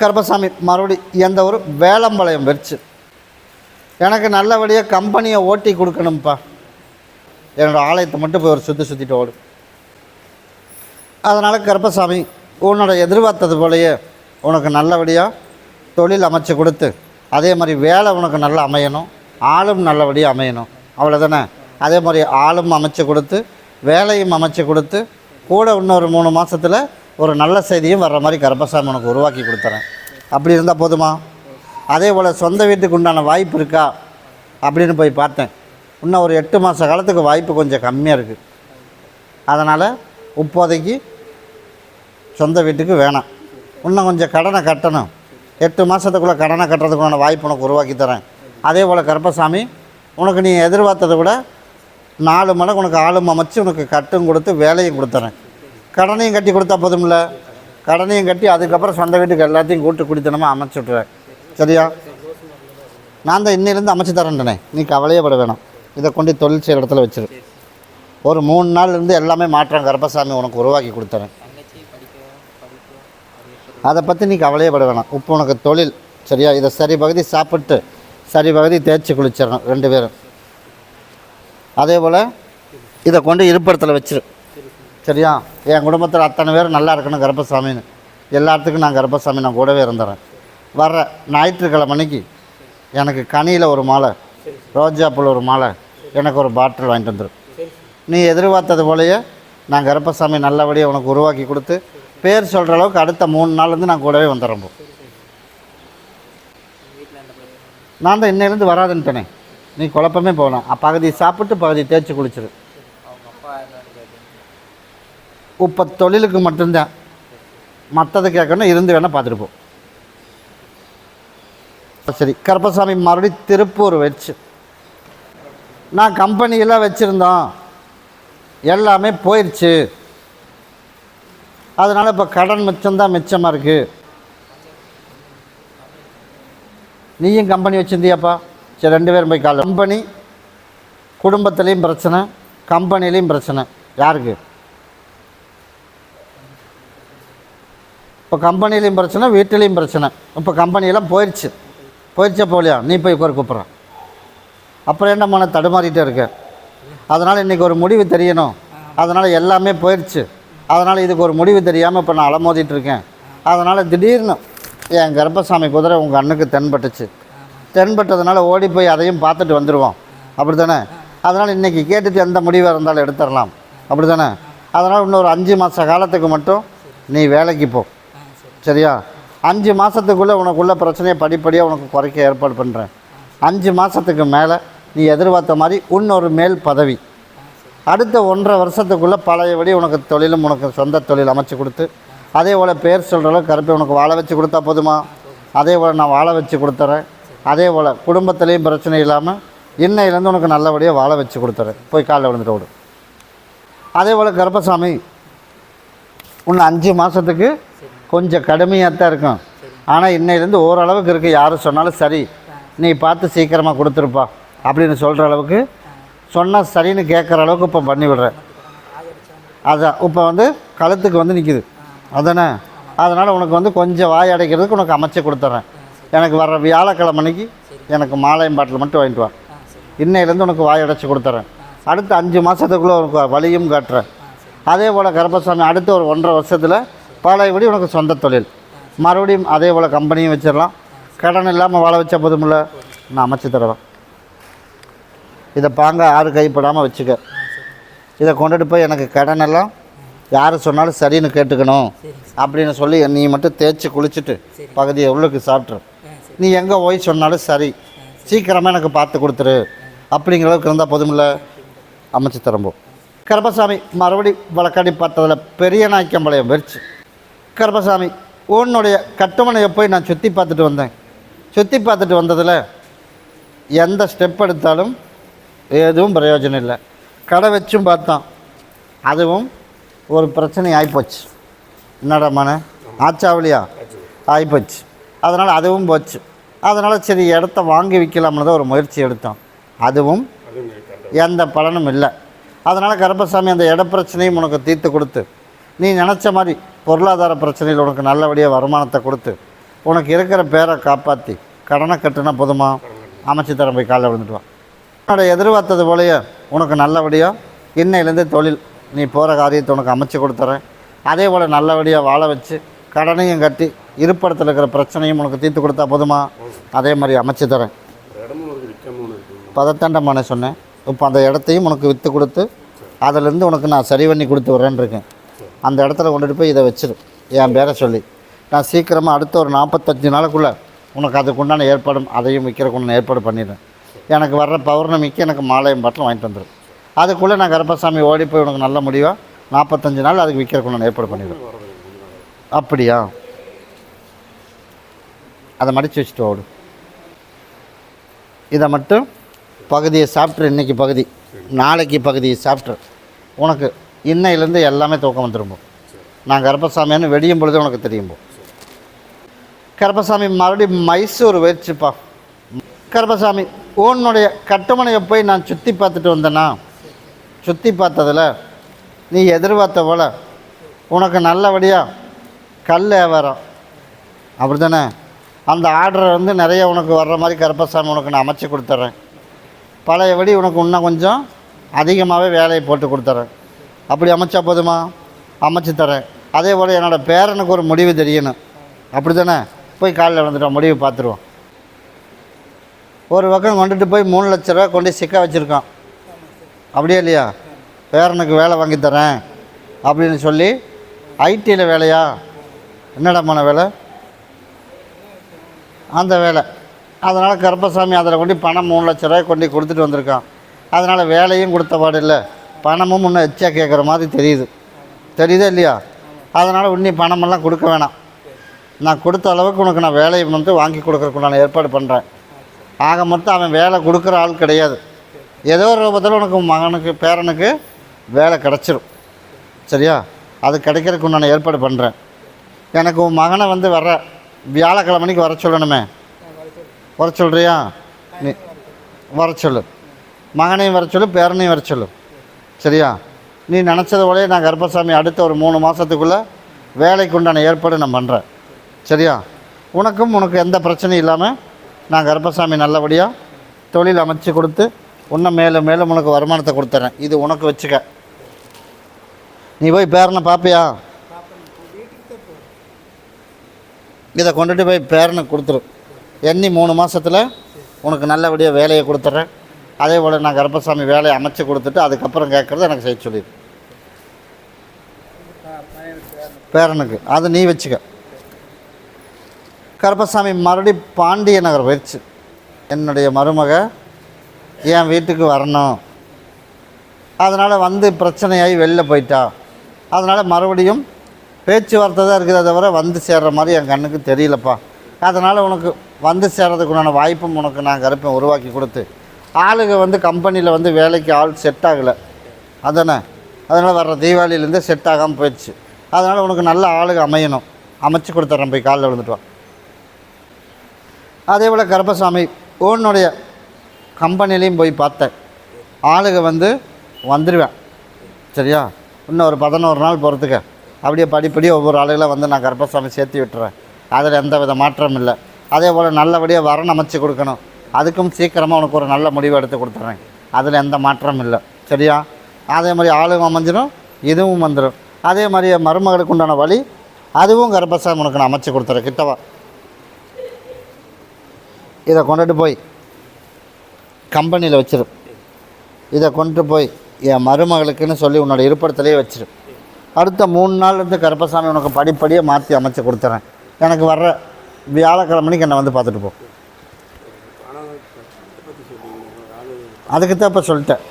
கருப்பசாமி மறுபடி எந்த ஒரு வேளம்பாளையம் வெறிச்சு எனக்கு நல்லபடியாக கம்பெனியை ஓட்டி கொடுக்கணும்ப்பா. என்னோடய ஆலயத்தை மட்டும் போய் ஒரு சுற்றி சுற்றிட்டு ஓடும் அதனால் கருப்பசாமி உன்னோட எதிர்பார்த்தது போலயே உனக்கு நல்லபடியாக தொழில் அமைச்சு கொடுத்து அதே மாதிரி வேலை உனக்கு நல்லா அமையணும் ஆளும் நல்லபடியாக அமையணும். அவ்வளோதானே அதே மாதிரி ஆளும் அமைச்சு கொடுத்து வேலையும் அமைச்சு கொடுத்து கூட இன்னொரு மூணு மாதத்தில் ஒரு நல்ல செய்தியும் வர்ற மாதிரி கருப்பசாமி உனக்கு உருவாக்கி கொடுத்துறேன். அப்படி இருந்தால் போதுமா? அதே போல் சொந்த வீட்டுக்கு உண்டான வாய்ப்பு இருக்கா? அப்படின்னு போய் பார்த்தேன். இன்னும் ஒரு எட்டு மாத காலத்துக்கு வாய்ப்பு கொஞ்சம் கம்மியாக இருக்குது அதனால் இப்போதைக்கு சொந்த வீட்டுக்கு வேணாம். இன்னும் கொஞ்சம் கடனை கட்டணும். எட்டு மாதத்துக்குள்ளே கடனை கட்டுறதுக்குண்டான வாய்ப்பு உனக்கு உருவாக்கி தரேன். அதே போல் கருப்பசாமி உனக்கு நீ எதிர்பார்த்ததை விட நாலு மடங்கு உனக்கு ஆளும் அமைச்சு உனக்கு கட்டும் கொடுத்து வேலையும் கொடுத்துறேன். கடனையும் கட்டி கொடுத்தா போதும்ல? கடனையும் கட்டி அதுக்கப்புறம் சொந்த வீட்டுக்கு எல்லாத்தையும் கூட்டு குடித்தனமாக அமைச்சு விட்றேன் சரியா? நான் தான் இன்னிலேருந்து அமைச்சு தரேன்டனே. நீ கவலையே பட வேணாம். இதை கொண்டு தொழில் செய்கிற இடத்துல வச்சிரு. ஒரு மூணு நாள்லேருந்து எல்லாமே மாற்றம் கருப்பசாமி உனக்கு உருவாக்கி கொடுத்துறேன். அதை பற்றி நீ கவலையே பட வேணாம். இப்போ உனக்கு தொழில். சரியா? இதை சரி பகுதி சாப்பிட்டு சரி பகுதி தேய்ச்சி குளிச்சிடணும் ரெண்டு பேரும். அதே போல் இதை கொண்டு இருப்பிடத்தில் வச்சிரு. சரியா? என் குடும்பத்தில் அத்தனை பேர் நல்லா இருக்கணும் கருப்பசாமின்னு. எல்லாத்துக்கும் நான் கருப்பசாமி நான் கூடவே இருந்துறேன். வர்ற ஞாயிற்றுக்கிழமை அன்னைக்கு எனக்கு கனியில் ஒரு மாலை ரோஜாப்பூல் ஒரு மாலை எனக்கு ஒரு பாட்டில் வாங்கிட்டு வந்துடும் நீ எதிர்பார்த்தது போலயே நான் கருப்பசாமி நல்லபடியாக உனக்கு உருவாக்கி கொடுத்து பேர் சொல்கிற அளவுக்கு அடுத்த மூணு நாள்லேருந்து நான் கூடவே வந்துடுறேன் போ. நான் தான் இன்னையிலேருந்து வராதுன்ட்டேனே. நீ குழப்பமே போகலாம். பகுதி சாப்பிட்டு பகுதி தேய்ச்சி குளிச்சிரு. இப்போ தொழிலுக்கு மட்டும்தான். மற்றது கேட்கணும் இருந்து வேணால் பார்த்துருப்போம் சரி கருப்பசாமி மறுபடியும் திருப்பூர் வச்சு. நான் கம்பெனியெல்லாம் வச்சுருந்தோம். எல்லாமே போயிடுச்சு அதனால் இப்போ கடன் மிச்சம்தான் மிச்சமாக இருக்குது நீயும் கம்பெனி வச்சுருந்தியாப்பா? சரி ரெண்டு பேரும் போய் கால. கம்பெனி குடும்பத்துலேயும் பிரச்சனை கம்பெனிலையும் பிரச்சனை. யாருக்கு? இப்போ கம்பெனிலையும் பிரச்சனை வீட்டிலையும் பிரச்சனை. இப்போ கம்பெனியெல்லாம் போயிடுச்சு போயிடுச்சா போலியா நீ போய் உட்கார கூப்பிட்றேன். அப்புறம் என்ன மன தடுமாறிட்டே இருக்க அதனால் இன்றைக்கி ஒரு முடிவு தெரியணும். அதனால் எல்லாமே போயிடுச்சு அதனால் இதுக்கு ஒரு முடிவு தெரியாமல் இப்போ நான் அலமோதிட்டு இருக்கேன். அதனால் திடீர்னு என் கர்ப்பசாமி குதிரை உங்கள் அண்ணுக்கு தென்பட்டுச்சு. தென்பட்டதுனால ஓடி போய் அதையும் பார்த்துட்டு வந்துடுவோம் அப்படி தானே அதனால் இன்றைக்கி கேட்டுட்டு எந்த முடிவாக இருந்தாலும் எடுத்துடலாம். அப்படி தானே அதனால் இன்னொரு அஞ்சு மாத காலத்துக்கு மட்டும் நீ வேலைக்கு போ. சரியா? அஞ்சு மாதத்துக்குள்ளே உனக்குள்ள பிரச்சனையை படிப்படியாக உனக்கு குறைக்க ஏற்பாடு பண்ணுறேன் அஞ்சு மாதத்துக்கு மேலே நீ எதிர்பார்த்த மாதிரி இன்னொரு மேல் பதவி. அடுத்த ஒன்றரை வருஷத்துக்குள்ளே பழையபடி உனக்கு தொழிலும் உனக்கு சொந்த தொழில் அமைச்சு கொடுத்து அதே போல் பேர் சொல்கிற அளவுக்கு கருப்பை உனக்கு வாழ வச்சு கொடுத்தா போதுமா? அதே போல் நான் வாழ வச்சு கொடுத்துறேன். அதே போல் குடும்பத்துலேயும் பிரச்சனை இல்லாமல் இன்னையிலேருந்து உனக்கு நல்லபடியாக வாழ வச்சு கொடுத்துறேன். போய் காலைல விழுந்துட்டு விடும் அதே போல் கருப்பசாமி உன்னை அஞ்சு மாதத்துக்கு கொஞ்சம் கடுமையாக தான் இருக்கும். ஆனால் இன்னையிலேருந்து ஓரளவுக்கு இருக்குது யாரும் சொன்னாலும் சரி. நீ பார்த்து சீக்கிரமாக கொடுத்துருப்பா. அப்படின்னு சொல்கிற அளவுக்கு சொன்னால் சரின்னு கேட்குற அளவுக்கு இப்போ பண்ணி விடுறேன் அதான். இப்போ வந்து கழுத்துக்கு வந்து நிற்கிது அதானே? அதனால் உனக்கு வந்து கொஞ்சம் வாய் அடைக்கிறதுக்கு உனக்கு அமைச்சு கொடுத்துட்றேன் எனக்கு வர்ற வியாழக்கிழமைக்கு அன்னைக்கு எனக்கு மாலையம் பாட்டில் மட்டும் வாங்கிட்டு வா. இன்னையிலேருந்து உனக்கு வாய் அடைச்சி கொடுத்துட்றேன் அடுத்த அஞ்சு மாதத்துக்குள்ளே உனக்கு வழியும் காட்டுறேன். அதே போல் கருப்பசாமி அடுத்த ஒரு ஒன்றரை வருஷத்தில் பழையபடி உனக்கு சொந்த தொழில். மறுபடியும் அதே போல் கம்பெனியும் வச்சிடலாம். கடன் இல்லாமல் வாழ வச்சா போதுமில்ல. நான் அமைச்சு தருவேன் இதை பாங்க யாரும் கைப்படாமல் வச்சுக்க. இதை கொண்டுட்டு போய் எனக்கு கடன் எல்லாம் யார் சொன்னாலும் சரின்னு கேட்டுக்கணும். அப்படின்னு சொல்லி நீ மட்டும் தேய்ச்சி குளிச்சுட்டு பகுதியை உள்ளுக்கு சாப்பிட்ரு. நீ எங்கே போய் சொன்னாலும் சரி. சீக்கிரமாக எனக்கு பார்த்து கொடுத்துரு. அப்படிங்கிற அளவுக்கு இருந்தால் போதுமில்ல. அமைச்சு தரம்போ கருப்பசாமி மறுபடி வழக்காடி பார்த்ததில் பெரிய நாய்க்கம்பாளையம் வெறிச்சு கருப்பசாமி உன்னுடைய கட்டுமனையை போய் நான் சுற்றி பார்த்துட்டு வந்தேன். சுற்றி பார்த்துட்டு வந்ததில் எந்த ஸ்டெப் எடுத்தாலும் எதுவும் பிரயோஜனம் இல்லை. கடை வச்சும் பார்த்தோம் அதுவும் ஒரு பிரச்சனை ஆகிப்போச்சு என்னடா மன? ஆச்சாவளியா? ஆகிப்போச்சு அதனால் அதுவும் போச்சு. அதனால் சரி இடத்த வாங்கி விற்கலாம்னு தான் ஒரு முயற்சி எடுத்தோம். அதுவும் எந்த பலனும் இல்லை. அதனால் கருப்பசாமி அந்த இட பிரச்சனையும் உனக்கு தீர்த்து கொடுத்து நீ நினச்ச மாதிரி பொருளாதார பிரச்சனையில் உனக்கு நல்லபடியாக வருமானத்தை கொடுத்து உனக்கு இருக்கிற பேரை காப்பாற்றி கடனை கட்டுனா போதுமா? அமைச்சு தரேன் போய் காலைல விழுந்துட்டுவான் உன்னோட எதிர்பார்த்தது போலயே உனக்கு நல்லபடியாக இன்னையிலேருந்து தொழில் நீ போகிற காரியத்தை உனக்கு அமைச்சு கொடுத்துறேன். அதே போல் நல்லபடியாக வாழ வச்சு கடனையும் கட்டி இருப்பிடத்தில் இருக்கிற பிரச்சனையும் உனக்கு தீர்த்து கொடுத்தா போதுமா? அதே மாதிரி அமைச்சு தரேன். பதத்தாண்டமான சொன்னேன். இப்போ அந்த இடத்தையும் உனக்கு விற்று கொடுத்து அதிலேருந்து உனக்கு நான் சரி பண்ணி கொடுத்து விட்றேன்ருக்கேன் இருக்கேன் அந்த இடத்துல கொண்டுட்டு போய் இதை வச்சிரு. என் பேரை சொல்லி. நான் சீக்கிரமாக அடுத்த ஒரு நாற்பத்தஞ்சு நாளுக்குள்ளே உனக்கு அதுக்குண்டான ஏற்பாடும் அதையும் விற்கிறக்குண்டான ஏற்பாடு பண்ணிடுறேன். எனக்கு வர்ற பௌர்ணமிக்கு எனக்கு மாலையும் பாட்டில் வாங்கிட்டு வந்துடும் அதுக்குள்ளே நான் கருப்பசாமி ஓடி போய் உனக்கு நல்ல முடிவாக நாற்பத்தஞ்சு நாள் அதுக்கு விற்கிறக்குண்டான ஏற்பாடு பண்ணிடுவேன் அப்படியா? அதை மடித்து வச்சுட்டு ஓடு. இதை மட்டும் பகுதியை சாப்பிட்ரு இன்னைக்கு பகுதி. நாளைக்கு பகுதியை சாப்பிட்ரு உனக்கு இன்னையிலேருந்து எல்லாமே தூக்கம் வந்துடும் நான் கருப்பசாமின்னு வெடியும் பொழுது உனக்கு தெரியும் போ கருப்பசாமி மறுபடியும் மைசூர் போயிடுச்சுப்பா கருப்பசாமி உன்னுடைய கட்டுமனையை போய் நான் சுற்றி பார்த்துட்டு வந்தேன்னா சுற்றி பார்த்ததில் நீ எதிர்பார்த்த போல் உனக்கு நல்லபடியாக கல் வியாபாரம். அப்படி தானே அந்த ஆர்டர் வந்து நிறைய உனக்கு வர்ற மாதிரி கருப்பசாமி உனக்கு நான் அமைச்சு கொடுத்துட்றேன். பழையபடி உனக்கு இன்னும் கொஞ்சம் அதிகமாகவே வேலையை போட்டு கொடுத்துட்றேன். அப்படி அமைச்சா போதுமா? அமைச்சு தரேன். அதே போல் என்னோடய பேரனுக்கு ஒரு முடிவு தெரியணும். அப்படி தானே போய் காலையில் வந்துட்டோம் முடிவு பார்த்துருவோம் ஒரு பக்கம் கொண்டுட்டு போய் மூணு லட்ச ரூபா கொண்டு சிக்க வச்சுருக்கோம் அப்படியே இல்லையா? பேரனுக்கு வேலை வாங்கி தரேன். அப்படின்னு சொல்லி ஐடியில் வேலையா? என்னடமான வேலை? அந்த வேலை. அதனால் கருப்பசாமி அதில் கொண்டு பணம் மூணு லட்ச ரூபாய் கொண்டு கொடுத்துட்டு வந்திருக்கான். அதனால் வேலையும் கொடுத்த பாடு இல்லை. பணமும் இன்னும் எச்சா கேட்குற மாதிரி தெரியுது. தெரியுதா இல்லையா? அதனால் உன்னி பணமெல்லாம் கொடுக்க வேணாம். நான் கொடுத்த அளவுக்கு உனக்கு நான் வேலையை வந்து வாங்கி கொடுக்குறக்குண்டான நான் ஏற்பாடு பண்ணுறேன் ஆக மொத்தம் அவன் வேலை கொடுக்குற ஆள் கிடையாது. ஏதோ ஒரு ரூபத்தில் உனக்கு உன் மகனுக்கு பேரனுக்கு வேலை கிடச்சிரும். சரியா? அது கிடைக்கிறதுக்கு உண்டான ஏற்பாடு பண்ணுறேன் எனக்கு உன் மகனை வந்து வர வியாழக்கிழமைக்கு வர சொல்லணுமே. வர சொல்கிறியா நீ வர சொல்லு. மகனையும் வர சொல்லு பேரனையும் வர சொல்லு. சரியா? நீ நினச்சது போலே நான் கர்ப்பசாமி அடுத்த ஒரு மூணு மாதத்துக்குள்ளே வேலைக்கு உண்டான ஏற்பாடு நான் பண்ணுறேன் சரியா? உனக்கும் உனக்கு எந்த பிரச்சனையும் இல்லாமல் நான் கர்ப்பசாமி நல்லபடியாக தொழில் அமைச்சு கொடுத்து இன்னும் மேலும் மேலும் உனக்கு வருமானத்தை கொடுத்துறேன். இது உனக்கு வச்சுக்க. நீ போய் பேரனை பார்ப்பியா இதை கொண்டுட்டு போய் பேரனுக்கு கொடுத்துரு. எண்ணி மூணு மாதத்தில் உனக்கு நல்லபடியாக வேலையை கொடுத்துட்றேன் அதே போல் நான் கருப்பசாமி வேலையை அமைச்சு கொடுத்துட்டு அதுக்கப்புறம் கேட்குறது எனக்கு செய்ய சொல்லிடு. பேரனுக்கு. அதை நீ வச்சுக்க. கருப்பசாமி மறுபடி பாண்டிய நகர் போயிடுச்சு. என்னுடைய மருமக என் வீட்டுக்கு வரணும். அதனால் வந்து பிரச்சனையாகி வெளில போயிட்டா. அதனால் மறுபடியும் பேச்சுவார்த்தை தான் இருக்குதே தவிர வந்து சேர்கிற மாதிரி என் கண்ணுக்கு தெரியலப்பா. அதனால் உனக்கு வந்து சேர்றதுக்குண்டான வாய்ப்பும் உனக்கு நான் கருப்பை உருவாக்கி கொடுத்து ஆளுங்க வந்து கம்பெனியில் வந்து வேலைக்கு ஆள் செட் ஆகலை. அதானே? அதனால் வர்ற தீபாவளியிலேருந்து செட் ஆகாமல் போயிடுச்சு. அதனால் உனக்கு நல்ல ஆளுங்க அமையணும். அமைச்சு கொடுத்துட்றேன் போய் காலில் விழுந்துட்டுவான் அதே போல் கருப்பசாமி உன்னுடைய கம்பெனிலையும் போய் பார்த்தேன். ஆளுங்க வந்து வந்துடுவேன் சரியா? இன்னும் ஒரு பதினோரு நாள் போகிறதுக்கு அப்படியே படிப்படியே ஒவ்வொரு ஆளுகளை வந்து நான் கருப்பசாமி சேர்த்து விட்டுறேன். அதில் எந்த வித மாற்றமும் இல்லை. அதே போல் நல்லபடியாக வரன் அமைச்சு கொடுக்கணும். அதுக்கும் சீக்கிரமாக உனக்கு ஒரு நல்ல முடிவு எடுத்து கொடுத்துட்றேன் அதில் எந்த மாற்றமும் இல்லை. சரியா? அதே மாதிரி ஆளும் அமைஞ்சிடும் இதுவும் வந்துடும் அதே மாதிரி மருமகளுக்கு உண்டான வழி அதுவும் கர்ப்பசாமி உனக்கு நான் அமைச்சு கொடுத்துறேன். கிட்டவா இதை கொண்டுட்டு போய் கம்பெனியில் வச்சிரு. இதை கொண்டு போய் என் மருமகளுக்குன்னு சொல்லி உன்னோட இருப்பிடத்துலேயே வச்சிரு. அடுத்த மூணு நாள் இருந்து கருப்பசாமி உனக்கு படிப்படியாக மாற்றி அமைச்சு கொடுத்துறேன். எனக்கு வர்ற வியாழக்கிழமைக்கு என்னை வந்து பார்த்துட்டு போ. அதுக்கு தான் இப்போ சொல்லிட்டேன்.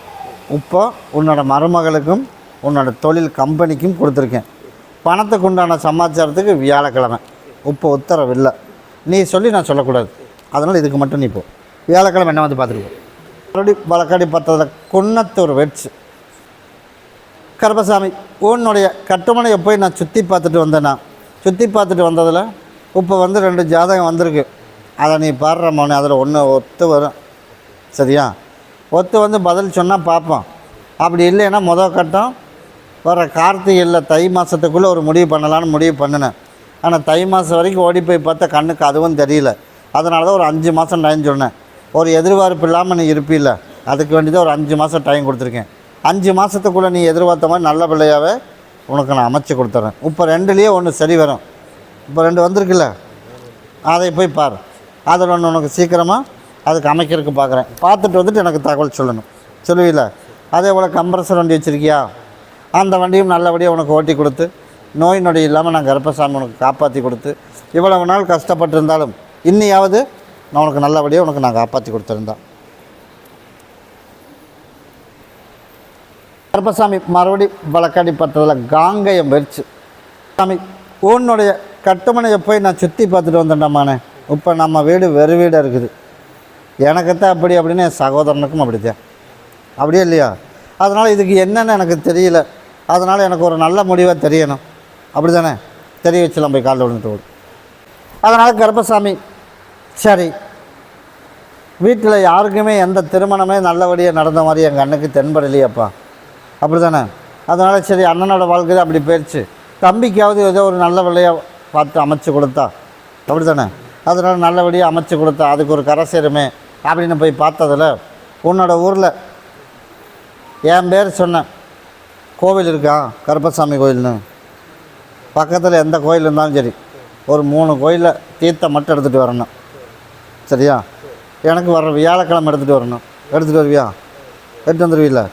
இப்போ உன்னோட மருமகளுக்கும் உன்னோட தொழில் கம்பெனிக்கும் கொடுத்துருக்கேன். பணத்துக்கு உண்டான சமாச்சாரத்துக்கு வியாழக்கிழமை. இப்போ உத்தரவு இல்லை நீ சொல்லி நான் சொல்லக்கூடாது. அதனால் இதுக்கு மட்டும் நீ போ. வியாழக்கிழமை என்ன வந்து பார்த்துருக்கோம்? மறுபடி வழக்காடி பார்த்ததில் குன்னத்தூர் வெட்ஸ். கருப்பசாமி உன்னுடைய கட்டுமனையை போய் நான் சுற்றி பார்த்துட்டு வந்தேன்னா சுற்றி பார்த்துட்டு வந்ததில் இப்போ வந்து ரெண்டு ஜாதகம் வந்திருக்கு. அதை நீ பாடுற மௌனி அதில் ஒன்று ஒத்து வரும். சரியா? ஒத்து வந்து பதில் சொன்னால் பார்ப்போம். அப்படி இல்லைன்னா முதல் கட்டம் வர கார்த்திகையில் தை மாதத்துக்குள்ளே ஒரு முடிவு பண்ணலான்னு முடிவு பண்ணினேன். ஆனால் தை மாதம் வரைக்கும் ஓடி போய் பார்த்தா கண்ணுக்கு அதுவும் தெரியல. அதனால தான் ஒரு அஞ்சு மாதம் டைம் சொன்னேன். ஒரு எதிர்பார்ப்பு இல்லாமல் நீ இருப்பில்ல. அதுக்கு வேண்டி தான் ஒரு அஞ்சு மாதம் டைம் கொடுத்துருக்கேன். அஞ்சு மாதத்துக்குள்ளே நீ எதிர்பார்த்த மாதிரி நல்ல பிள்ளையாகவே உனக்கு நான் அமைச்சு கொடுத்துட்றேன் இப்போ ரெண்டுலேயே ஒன்று சரி வரும். இப்போ ரெண்டு வந்திருக்குல்ல? அதை போய் பார். அதில் ஒன்று உனக்கு சீக்கிரமாக அதுக்கு அமைக்கிறதுக்கு பார்க்குறேன். பார்த்துட்டு வந்துட்டு எனக்கு தகவல் சொல்லணும். சொல்லுவீல அதே போல் கம்ப்ரஸர் வண்டி வச்சுருக்கியா? அந்த வண்டியும் நல்லபடியாக உனக்கு ஓட்டி கொடுத்து நோய் நொடி இல்லாமல் நான் கர்ப்பசாமி உனக்கு காப்பாற்றி கொடுத்து இவ்வளவு நாள் கஷ்டப்பட்டிருந்தாலும் இன்னியாவது நான் உனக்கு நல்லபடியாக உனக்கு நான் காப்பாற்றி கொடுத்துருந்தேன் கர்ப்பசாமி மறுபடி வழக்காடி பட்டதில் காங்கயம் வெறிச்சு சாமி உன்னுடைய கட்டுமனையை போய் நான் சுற்றி பார்த்துட்டு வந்துட்டேம்மாண்ணே இப்போ நம்ம வீடு வெறு வீடாக இருக்குது. எனக்குத்தான் அப்படி அப்படின்னு என் சகோதரனுக்கும் அப்படித்தான். அப்படியே இல்லையா? அதனால் இதுக்கு என்னென்னு எனக்கு தெரியல. அதனால் எனக்கு ஒரு நல்ல முடிவாக தெரியணும். அப்படி தானே தெரிய வச்சலாம் போய் காலில் விழுந்துட்டு அதனால் கருப்பசாமி சரி. வீட்டில் யாருக்குமே எந்த திருமணமே நல்லபடியாக நடந்த மாதிரி எங்கள் அண்ணனுக்கு தென்படலையேப்பா. அப்படி தானே அதனால் சரி அண்ணனோட வாழ்க்கை தான் அப்படி போயிடுச்சு தம்பிக்காவது ஏதோ ஒரு நல்ல வழியாக பார்த்து அமைச்சு கொடுத்தா. அப்படி தானே அதனால் நல்லபடியாக அமைச்சு கொடுத்தா. அதுக்கு ஒரு கரை சேருமே. அப்படின்னு போய் பார்த்ததில் உன்னோட ஊரில் என் பேர் சொன்னேன் கோவில் இருக்கா கருப்பசாமி கோயில்னு? பக்கத்தில் எந்த கோயில் இருந்தாலும் சரி ஒரு மூணு கோயிலில் தீர்த்தம் மட்டும் எடுத்துகிட்டு வரணும். சரியா? எனக்கு வர வியாழக்கிழமை எடுத்துகிட்டு வரணும். எடுத்துகிட்டு வருவியா? எடுத்து வந்துடுவீல்ல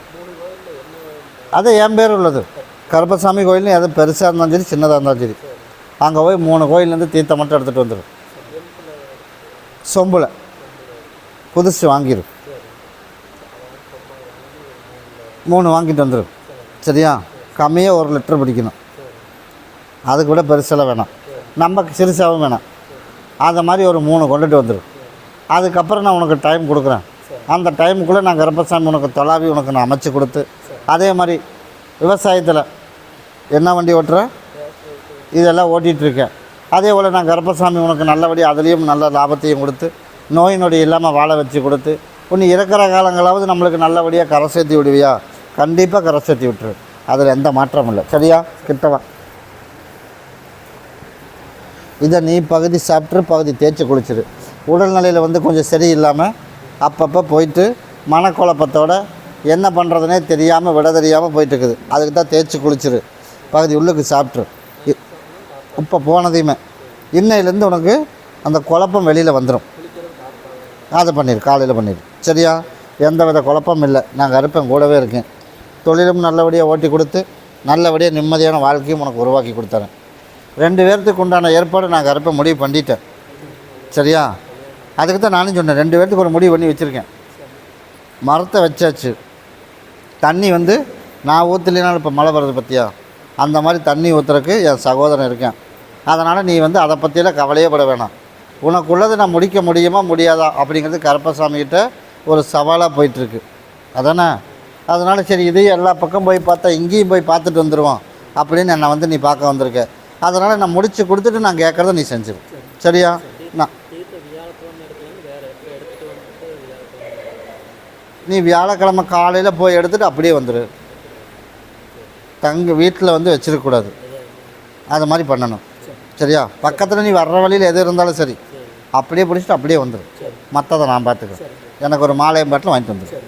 அது என் பேர் உள்ளது. கருப்பசாமி கோயில்னு எது பெருசாக இருந்தாலும் சரி சின்னதாக இருந்தாலும் சரி. அங்கே போய் மூணு கோயிலேருந்து தீர்த்தம் மட்டும் எடுத்துகிட்டு வந்துடும் சொம்பில். புதுசு வாங்கிடு மூணு வாங்கிட்டு வந்துடும் சரியா? கம்மியாக ஒரு லிட்டர் பிடிக்கணும். அதுக்கு விட பெருசெல்லாம் வேணாம். நம்ம சிறுசாகவும் வேணாம். அந்த மாதிரி ஒரு மூணு கொண்டுட்டு வந்துடும் அதுக்கப்புறம் நான் உனக்கு டைம் கொடுக்குறேன். அந்த டைமுக்குள்ளே நான் கருப்பசாமி உனக்கு தொலாவி உனக்கு நான் அமைச்சு கொடுத்து அதே மாதிரி விவசாயத்தில் என்ன வண்டி ஓட்டுறேன் இதெல்லாம் ஓட்டிகிட்ருக்கேன் அதே போல் நான் கருப்பசாமி உனக்கு நல்லபடி அதுலேயும் நல்ல லாபத்தையும் கொடுத்து நோய் நொடி இல்லாமல் வாழ வச்சு கொடுத்து உன்னை இருக்கிற காலங்களாவது நம்மளுக்கு நல்லபடியாக கரை சேர்த்தி விடுவியா? கண்டிப்பாக கரை சேர்த்தி விட்டுரு. அதில் எந்த மாற்றமும் இல்லை. சரியா? கிட்டவா இதை நீ பகுதி சாப்பிட்டு பகுதி தேய்ச்சி குளிச்சிரு. உடல்நிலையில் வந்து கொஞ்சம் சரியில்லாமல் அப்பப்போ போயிட்டு மனக்குழப்பத்தோட என்ன பண்ணுறதுனே தெரியாமல் விட தெரியாமல் போயிட்டுருக்குது. அதுக்கு தான் தேய்ச்சி குளிச்சிரு. பகுதி உள்ளுக்கு சாப்பிட்ரு இ- இப்போ போனதையுமே. இன்னையிலேருந்து உனக்கு அந்த குழப்பம் வெளியில் வந்துடும் அதை பண்ணிடு காலையில் பண்ணிடு சரியா? எந்த வித குழப்பம் இல்லை. நாங்கள் அறுப்பேன் கூடவே இருக்கேன். தொழிலும் நல்லபடியாக ஓட்டி கொடுத்து நல்லபடியாக நிம்மதியான வாழ்க்கையும் உனக்கு உருவாக்கி கொடுத்துறேன். ரெண்டு பேர்த்துக்கு உண்டான ஏற்பாடு நான் அறுப்பேன் முடிவு பண்ணிட்டேன். சரியா? அதுக்கு தான் நானும் சொன்னேன் ரெண்டு பேர்த்துக்கு ஒரு முடிவு பண்ணி வச்சுருக்கேன். மரத்தை வச்சாச்சு. தண்ணி வந்து நான் ஊற்றலினாலும் இப்போ மழை வருது பற்றியா அந்த மாதிரி தண்ணி ஊற்றுறக்கு என் சகோதரன் இருக்கேன். அதனால் நீ வந்து அதை பற்றியெல்லாம் கவலையே பட வேணாம். உனக்குள்ளதை நான் முடிக்க முடியுமா முடியாதா அப்படிங்கிறது கருப்பசாமிகிட்ட ஒரு சவாலாக போயிட்டுருக்கு. அதானே? அதனால் சரி இதையும் எல்லா பக்கம் போய் பார்த்தா இங்கேயும் போய் பார்த்துட்டு வந்துடுவோம் அப்படின்னு என்னை வந்து நீ பார்க்க வந்திருக்க. அதனால் நான் முடிச்சு கொடுத்துட்டு நான் கேட்குறத நீ செஞ்சிரு. சரியா? நான் நீ வியாழக்கிழமை காலையில் போய் எடுத்துகிட்டு அப்படியே வந்துடு தங்க வீட்டில் வந்து வச்சிருக்கக்கூடாது. அது மாதிரி பண்ணணும். சரியா? பக்கத்தில் நீ வர்ற வழியில் எது இருந்தாலும் சரி. அப்படியே பிடிச்சிட்டு அப்படியே வந்துடு மற்றதை நான் பார்த்துக்கிறேன். எனக்கு ஒரு மாலையம் பாட்டில் வாங்கிட்டு வந்துடு